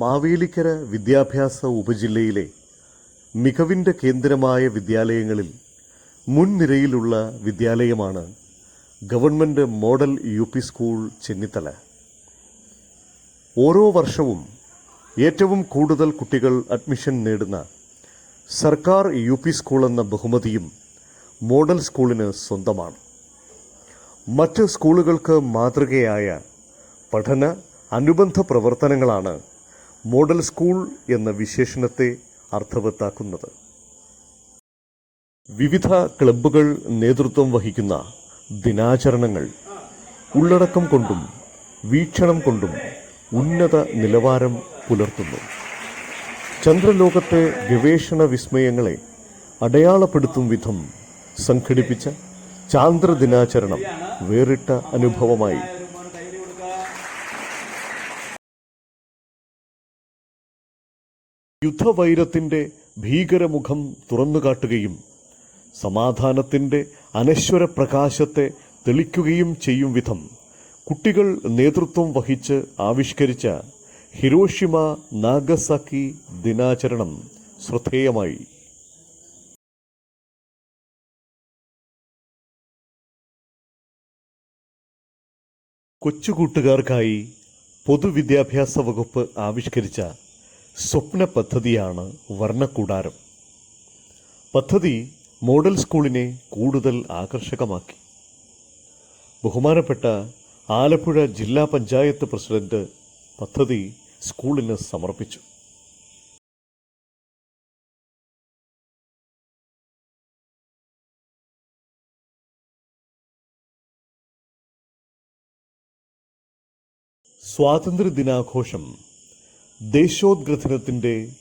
മാവേലിക്കര വിദ്യാഭ്യാസ ഉപജില്ലയിലെ മികവിന്റെ കേന്ദ്രമായ വിദ്യാലയങ്ങളിൽ മുൻനിരയിലുള്ള വിദ്യാലയമാണ് government model U P school Chennithala. ഓരോ വർഷവും ഏറ്റവും കൂടുതൽ കുട്ടികൾ അഡ്മിഷൻ നേടുന്ന സർക്കാർ യു പി സ്കൂൾ എന്ന ബഹുമതിയും മോഡൽ സ്കൂളിന് സ്വന്തമാണ്. മറ്റ് സ്കൂളുകൾക്ക് മാതൃകയായ പഠന അനുബന്ധ പ്രവർത്തനങ്ങളാണ് മോഡൽ സ്കൂൾ എന്ന വിശേഷണത്തെ അർത്ഥവത്താക്കുന്നത്. വിവിധ ക്ലബ്ബുകൾ നേതൃത്വം വഹിക്കുന്ന ദിനാചരണങ്ങൾ ഉള്ളടക്കം കൊണ്ടും വീക്ഷണം കൊണ്ടും ഉന്നത നിലവാരം പുലർത്തുന്നു. ചന്ദ്രലോകത്തെ ഗവേഷണ വിസ്മയങ്ങളെ അടയാളപ്പെടുത്തും വിധം സംഘടിപ്പിച്ച ചാന്ദ്ര ദിനാചരണം വേറിട്ട അനുഭവമായി യുദ്ധവൈരത്തിന്റെ ഭീകരമുഖം തുറന്നുകാട്ടുകയും സമാധാനത്തിന്റെ അനശ്വര പ്രകാശത്തെ തെളിക്കുകയും ചെയ്യും വിധം കുട്ടികൾ നേതൃത്വം വഹിച്ച് ആവിഷ്കരിച്ച ഹിരോഷിമ നാഗസാക്കി ദിനാചരണം ശ്രദ്ധേയമായി. കൊച്ചുകൂട്ടുകാർക്കായി പൊതുവിദ്യാഭ്യാസ വകുപ്പ് ആവിഷ്കരിച്ച സ്വപ്ന പദ്ധതിയാണ് വർണക്കൂടാരം. പദ്ധതി മോഡൽ സ്കൂളിനെ കൂടുതൽ ആകർഷകമാക്കി. ബഹുമാനപ്പെട്ട ആലപ്പുഴ ജില്ലാ പഞ്ചായത്ത് പ്രസിഡന്റ് പദ്ധതി സ്കൂളിന് സമർപ്പിച്ചു. സ്വാതന്ത്ര്യദിനാഘോഷം ദേശോദ്ഗ്രഥനത്തിന്റെ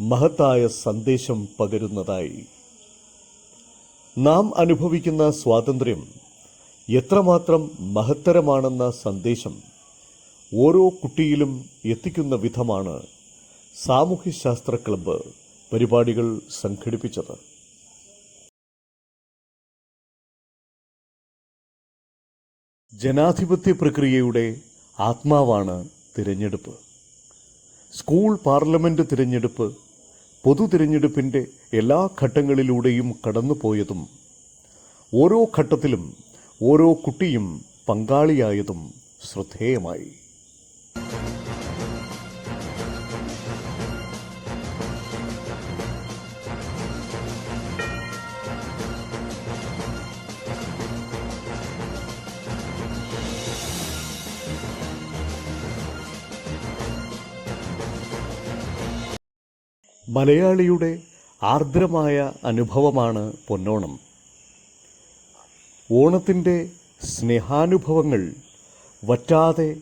മഹത്തായ സന്ദേശം പകരുന്നതായി. നാം അനുഭവിക്കുന്ന സ്വാതന്ത്ര്യം എത്രമാത്രം മഹത്തരമാണെന്ന സന്ദേശം ഓരോ കുട്ടിയിലും എത്തിക്കുന്ന വിധമാണ് സാമൂഹ്യശാസ്ത്ര ക്ലബ്ബ് പരിപാടികൾ സംഘടിപ്പിച്ചത്. ജനാധിപത്യ പ്രക്രിയയുടെ ആത്മാവാണ് തിരഞ്ഞെടുപ്പ്. സ്കൂൾ പാർലമെന്റ് തിരഞ്ഞെടുപ്പ് പൊതു തിരഞ്ഞെടുപ്പിന്റെ എല്ലാ ഘട്ടങ്ങളിലൂടെയും കടന്നുപോയതും ഓരോ ഘട്ടത്തിലും ഓരോ കുട്ടിയും പങ്കാളിയായതും ശ്രദ്ധേയമായി. മലയാളിയുടെ ആർദ്രമായ അനുഭവമാണ് പൊന്നോണം. ഓണത്തിന്റെ സ്നേഹാനുഭവങ്ങൾ വറ്റാതെ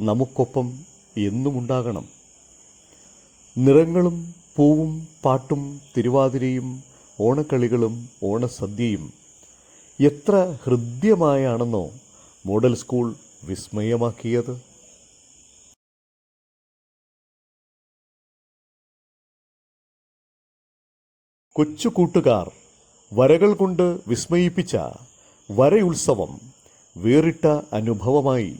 നമുക്കൊപ്പം എന്നുമുണ്ടാകണം. നിറങ്ങളും പൂവും പാട്ടും തിരുവാതിരയും ഓണക്കളികളും ഓണസദ്യയും എത്ര ഹൃദ്യമായാണെന്നോ മോഡൽ സ്കൂൾ വിസ്മയമാക്കിയത്. കൊച്ചു കൂട്ടുകാർ വരകൾ കൊണ്ട് വിസ്മയിപ്പിച്ച വരയുത്സവം വേറിട്ട അനുഭവമായി.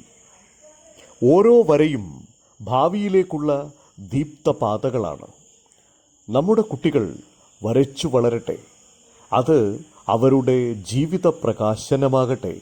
ഓരോ വരയും ഭാവിയിലേക്കുള്ള ദീപ്തപാതകളാണ്. നമ്മുടെ കുട്ടികൾ വരച്ചു വളരട്ടെ. അത് അവരുടെ ജീവിത പ്രകാശനമാകട്ടെ.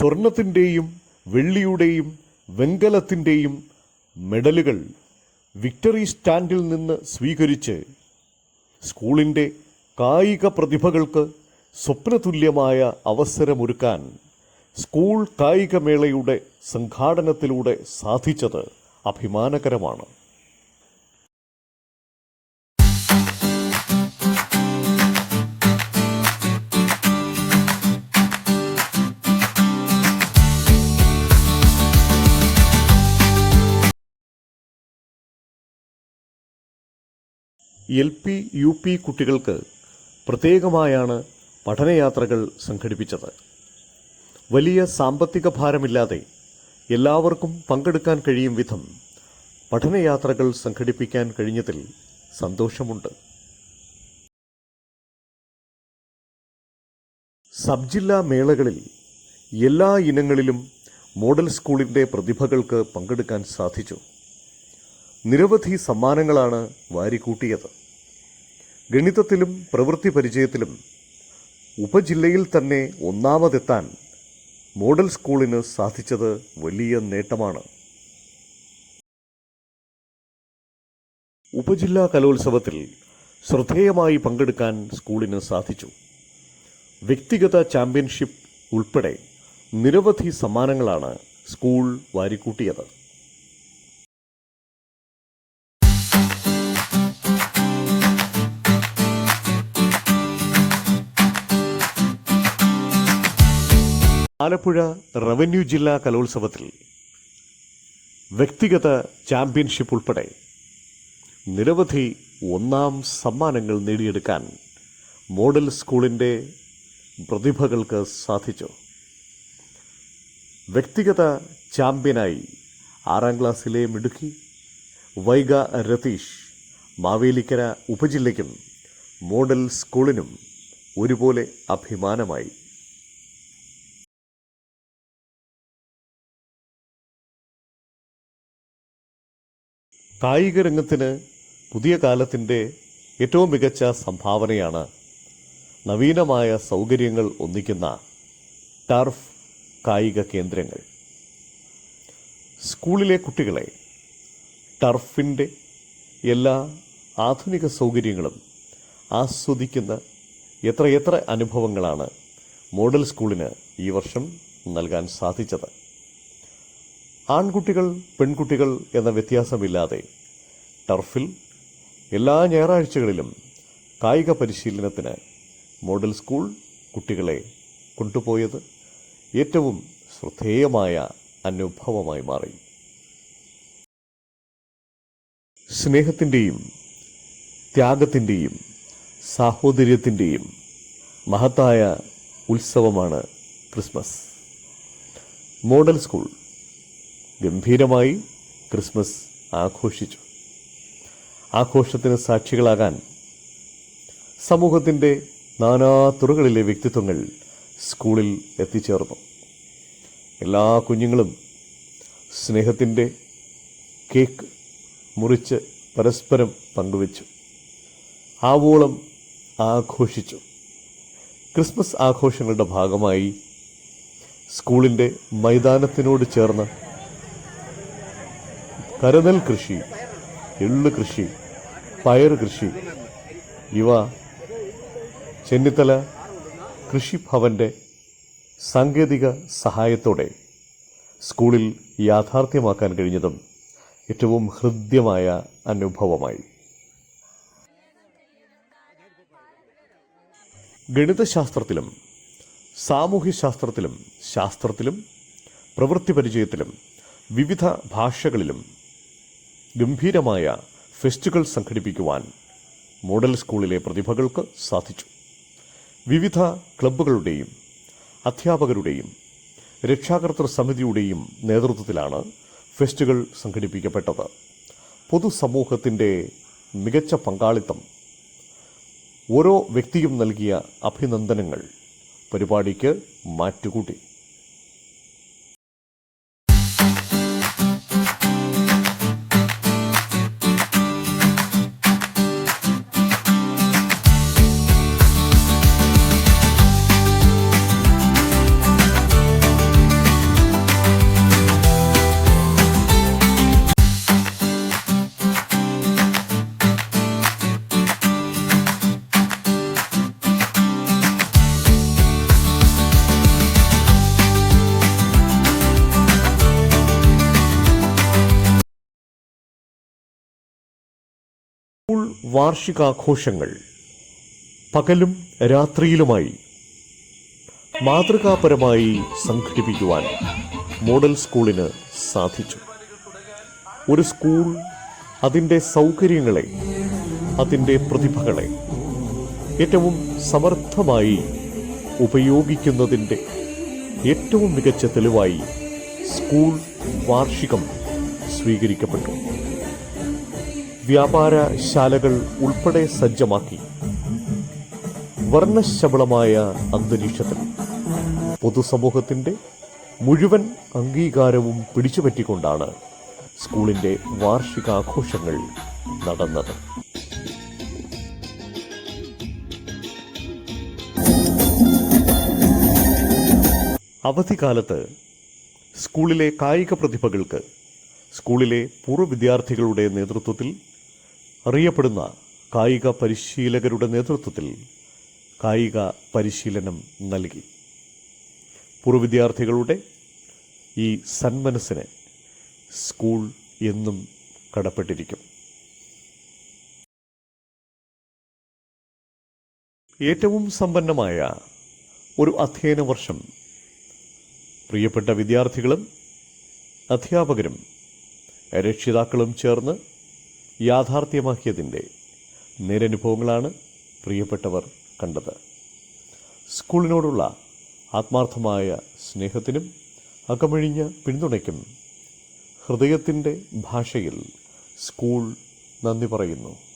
സ്വർണത്തിന്റെയും വെള്ളിയുടെയും വെങ്കലത്തിന്റെയും മെഡലുകൾ വിക്ടറി സ്റ്റാൻഡിൽ നിന്ന് സ്വീകരിച്ച് സ്കൂളിന്റെ കായിക പ്രതിഭകൾക്ക് സ്വപ്നതുല്യമായ അവസരമൊരുക്കാൻ സ്കൂൾ കായികമേളയുടെ സംഘാടനത്തിലൂടെ സാധിച്ചത് അഭിമാനകരമാണ്. എൽ പി യു പി കുട്ടികൾക്ക് പ്രത്യേകമായാണ് പഠനയാത്രകൾ സംഘടിപ്പിച്ചത്. വലിയ സാമ്പത്തിക ഭാരമില്ലാതെ എല്ലാവർക്കും പങ്കെടുക്കാൻ കഴിയും വിധം പഠനയാത്രകൾ സംഘടിപ്പിക്കാൻ കഴിഞ്ഞതിൽ സന്തോഷമുണ്ട്. സബ് ജില്ലാ മേളകളിൽ എല്ലാ ഇനങ്ങളിലും മോഡൽ സ്കൂളിന്റെ പ്രതിഭകൾക്ക് പങ്കെടുക്കാൻ സാധിച്ചു. നിരവധി സമ്മാനങ്ങളാണ് വാരിക്കൂട്ടിയത്. ഗണിതത്തിലും പ്രവൃത്തി പരിചയത്തിലും ഉപജില്ലയിൽ തന്നെ ഒന്നാമതെത്താൻ മോഡൽ സ്കൂളിന് സാധിച്ചത് വലിയ നേട്ടമാണ്. ഉപജില്ലാ കലോത്സവത്തിൽ ശ്രദ്ധേയമായി പങ്കെടുക്കാൻ സ്കൂളിന് സാധിച്ചു. വ്യക്തിഗത ചാമ്പ്യൻഷിപ്പ് ഉൾപ്പെടെ നിരവധി സമ്മാനങ്ങളാണ് സ്കൂൾ വാരിക്കൂട്ടിയത്. ആലപ്പുഴ റവന്യൂ ജില്ലാ കലോത്സവത്തിൽ വ്യക്തിഗത ചാമ്പ്യൻഷിപ്പ് ഉൾപ്പെടെ നിരവധി ഒന്നാം സമ്മാനങ്ങൾ നേടിയെടുക്കാൻ മോഡൽ സ്കൂളിന്റെ പ്രതിഭകൾക്ക് സാധിച്ചു. വ്യക്തിഗത ചാമ്പ്യനായി ആറാം ക്ലാസ്സിലെ മിടുക്കി വൈഗ രതീഷ് മാവേലിക്കര ഉപജില്ലയ്ക്കും മോഡൽ സ്കൂളിനും ഒരുപോലെ അഭിമാനമായി കായിക രംഗത്തിന് പുതിയ കാലത്തിന്റെ ഏറ്റവും മികച്ച സംഭാവനയാണ് നവീനമായ സൗകര്യങ്ങൾ ഒന്നിക്കുന്ന ടർഫ് കായിക കേന്ദ്രങ്ങൾ. സ്കൂളിലെ കുട്ടികളെ ടർഫിന്റെ എല്ലാ ആധുനിക സൗകര്യങ്ങളും ആസ്വദിക്കുന്ന എത്രയെത്ര അനുഭവങ്ങളാണ് മോഡൽ സ്കൂളിന് ഈ വർഷം നൽകാൻ സാധിച്ചത്. ആൺകുട്ടികൾ പെൺകുട്ടികൾ എന്ന വ്യത്യാസമില്ലാതെ ടർഫിൽ എല്ലാ ഞായറാഴ്ചകളിലും കായിക പരിശീലനത്തിന് മോഡൽ സ്കൂൾ കുട്ടികളെ കൊണ്ടുപോയത് ഏറ്റവും ശ്രദ്ധേയമായ അനുഭവമായി മാറി. സ്നേഹത്തിന്റെയും ത്യാഗത്തിന്റെയും സാഹോദര്യത്തിന്റെയും മഹത്തായ ഉത്സവമാണ് ക്രിസ്മസ്. മോഡൽ സ്കൂൾ ഗംഭീരമായി ക്രിസ്മസ് ആഘോഷിച്ചു. ആഘോഷത്തിന് സാക്ഷികളാകാൻ സമൂഹത്തിന്റെ നാനാ തുറകളിലെ വ്യക്തിത്വങ്ങൾ സ്കൂളിൽ എത്തിച്ചേർന്നു. എല്ലാ കുഞ്ഞുങ്ങളും സ്നേഹത്തിന്റെ കേക്ക് മുറിച്ച് പരസ്പരം പങ്കുവച്ചു. ആവോളം ആഘോഷിച്ചു. ക്രിസ്മസ് ആഘോഷങ്ങളുടെ ഭാഗമായി സ്കൂളിന്റെ മൈതാനത്തിനോട് ചേർന്ന് കരനെൽ കൃഷി എള്ള് കൃഷി പയർ കൃഷി ഇവ ചെന്നിത്തല കൃഷിഭവന്റെ സാങ്കേതിക സഹായത്തോടെ സ്കൂളിൽ യാഥാർത്ഥ്യമാക്കാൻ കഴിഞ്ഞതും ഏറ്റവും ഹൃദ്യമായ അനുഭവമായി. ഗണിതശാസ്ത്രത്തിലും സാമൂഹ്യശാസ്ത്രത്തിലും ശാസ്ത്രത്തിലും പ്രവൃത്തി പരിചയത്തിലും വിവിധ ഭാഷകളിലും ഗംഭീരമായ ഫെസ്റ്റുകൾ സംഘടിപ്പിക്കുവാൻ മോഡൽ സ്കൂളിലെ പ്രതിഭകൾക്ക് സാധിച്ചു. വിവിധ ക്ലബ്ബുകളുടെയും അധ്യാപകരുടെയും രക്ഷാകർത്തൃ സമിതിയുടെയും നേതൃത്വത്തിലാണ് ഫെസ്റ്റുകൾ സംഘടിപ്പിക്കപ്പെട്ടത്. പൊതുസമൂഹത്തിന്റെ മികച്ച പങ്കാളിത്തം ഓരോ വ്യക്തിയും നൽകിയ അഭിനന്ദനങ്ങൾ പരിപാടിക്ക് മാറ്റുകൂട്ടി. വാർഷികാഘോഷങ്ങൾ. പകലും രാത്രിയിലുമായി മാതൃകാപരമായി സംഘടിപ്പിക്കുവാൻ മോഡൽ സ്കൂളിന് സാധിച്ചു. ഒരു സ്കൂൾ അതിന്റെ സൗകര്യങ്ങളെ അതിന്റെ പ്രതിഭകളെ ഏറ്റവും സമർത്ഥമായി ഉപയോഗിക്കുന്നതിന്റെ ഏറ്റവും മികച്ച തെളിവായി സ്കൂൾ വാർഷികം സ്വീകരിക്കപ്പെട്ടു. വ്യാപാരശാലകൾ ഉൾപ്പെടെ സജ്ജമാക്കി. വർണശബളമായ അന്തരീക്ഷത്തിൽ. പൊതുസമൂഹത്തിന്റെ മുഴുവൻ അംഗീകാരവും പിടിച്ചുപറ്റിക്കൊണ്ടാണ് സ്കൂളിന്റെ വാർഷികാഘോഷങ്ങൾ നടന്നത്. അവധിക്കാലത്ത് സ്കൂളിലെ കായിക പ്രതിഭകൾക്ക് സ്കൂളിലെ പൂർവ വിദ്യാർത്ഥികളുടെ നേതൃത്വത്തിൽ അറിയപ്പെടുന്ന കായിക പരിശീലകരുടെ നേതൃത്വത്തിൽ കായിക പരിശീലനം നൽകി. പൂർവ വിദ്യാർത്ഥികളുടെ ഈ സന്മനസ്സിന് സ്കൂൾ എന്നും കടപ്പെട്ടിരിക്കും. ഏറ്റവും സമ്പന്നമായ ഒരു അധ്യയന വർഷം പ്രിയപ്പെട്ട വിദ്യാർത്ഥികളും അധ്യാപകരും രക്ഷിതാക്കളും ചേർന്ന് യാഥാർത്ഥ്യമാക്കിയതിന്റെ നേരനുഭവങ്ങളാണ് പ്രിയപ്പെട്ടവർ കണ്ടത്. സ്കൂളിനോടുള്ള ആത്മാർത്ഥമായ സ്നേഹത്തിനും അകമഴിഞ്ഞ പിന്തുണയ്ക്കും ഹൃദയത്തിന്റെ ഭാഷയിൽ സ്കൂൾ നന്ദി പറയുന്നു.